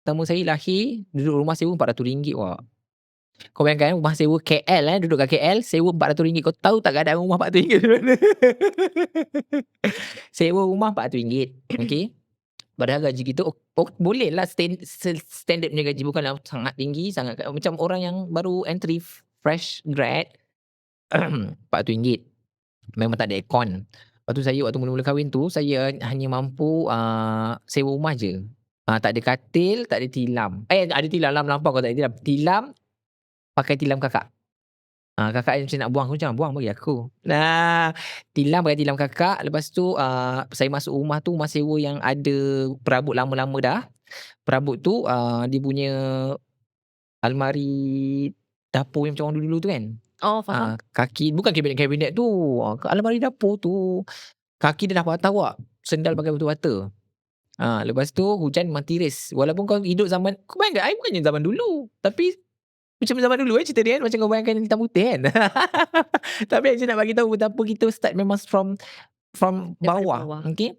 pertama saya lahir, duduk rumah sewa RM400 wak. Kau bayangkan rumah sewa KL eh, duduk kat KL, sewa RM400. Kau tahu tak keadaan rumah RM400 macam mana? Sewa rumah RM400, okey. Padahal gaji kita, ok ok bolehlah stan se standard punya gaji, bukanlah sangat tinggi, sangat macam orang yang baru entry fresh grad, RM400. Memang tak ada aircon. Lepas tu saya waktu mula-mula kahwin tu, saya hanya mampu, uh, sewa rumah je. Uh, tak ada katil, tak ada tilam. Eh, ada tilam lah melampau kalau tak ada tilam. Tilam, pakai tilam kakak. Uh, kakak macam nak buang, aku jangan buang bagi aku. Nah, tilam pakai tilam kakak. Lepas tu, uh, saya masuk rumah tu, rumah sewa yang ada perabot lama-lama dah. Perabot tu, uh, dia punya almari dapur yang macam orang dulu-dulu tu kan. Oh, faham. Ah, kaki bukan kabinet-kabinet tu. Almari dapur tu. Kaki dia dah patah wak. Sendal pakai batu bata. Ah, lepas tu hujan memang tiris. Walaupun kau hidup zaman kau bayangkan I bukannya zaman dulu. Tapi macam zaman dulu eh cerita dia kan macam kau bayangkan hitam putih kan. Tapi saya nak bagi tahu betapa kita start memang from from Daripada bawah. bawah. Okey.